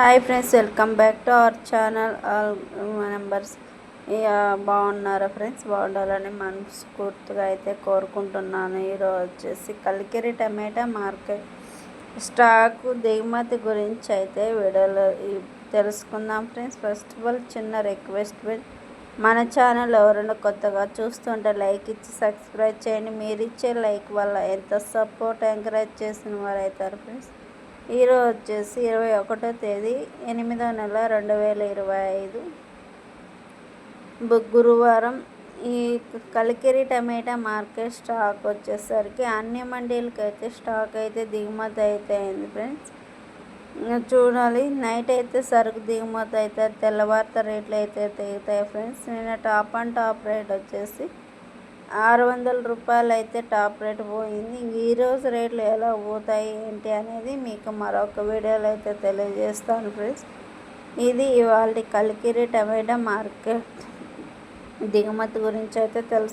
Hi friends welcome back to our channel. All members బాగున్నారా friends? బాగుండాలని మనస్ఫూర్తిగా అయితే కోరుకుంటున్నాను. ఈరోజు వచ్చేసి కలికిరి టమాటా మార్కెట్ స్టాకు దిగుమతి గురించి అయితే వీడియోలో తెలుసుకుందాం ఫ్రెండ్స్. ఫస్ట్ ఆఫ్ ఆల్ చిన్న రిక్వెస్ట్ మన ఛానల్ ఎవరైనా కొత్తగా చూస్తుంటే లైక్ ఇచ్చి సబ్స్క్రైబ్ చేయండి. మీరు ఇచ్చే లైక్ వల్ల ఎంత సపోర్ట్ ఎంకరేజ్ చేసిన వారు అవుతారు ఫ్రెండ్స్. ఈరోజు వచ్చేసి ఇరవై ఒకటో తేదీ ఎనిమిదో నెల రెండు వేల ఇరవై ఐదు. గురువారం ఈ కలికిరి టమాటా మార్కెట్ స్టాక్ వచ్చేసరికి అన్ని మండీలకి అయితే స్టాక్ అయితే దిగుమతి అయితే అయింది ఫ్రెండ్స్. చూడాలి నైట్ అయితే సరుకు దిగుమతి అయితే తెల్లవారిత రేట్లు అయితే తెగుతాయి ఫ్రెండ్స్. నిన్న టాప్ అండ్ టాప్ రేట్ వచ్చేసి ఆరు వందల రూపాయలు అయితే టాప్ రేట్ పోయింది. ఈ ఈరోజు రేట్లు ఎలా పోతాయి ఏంటి అనేది మీకు మరొక వీడియోలో అయితే తెలియజేస్తాను ఫ్రెండ్స్. ఇది ఇవాళ కలికిరి టమాటా మార్కెట్. దిగుమతి గురించి అయితే తెలుసు.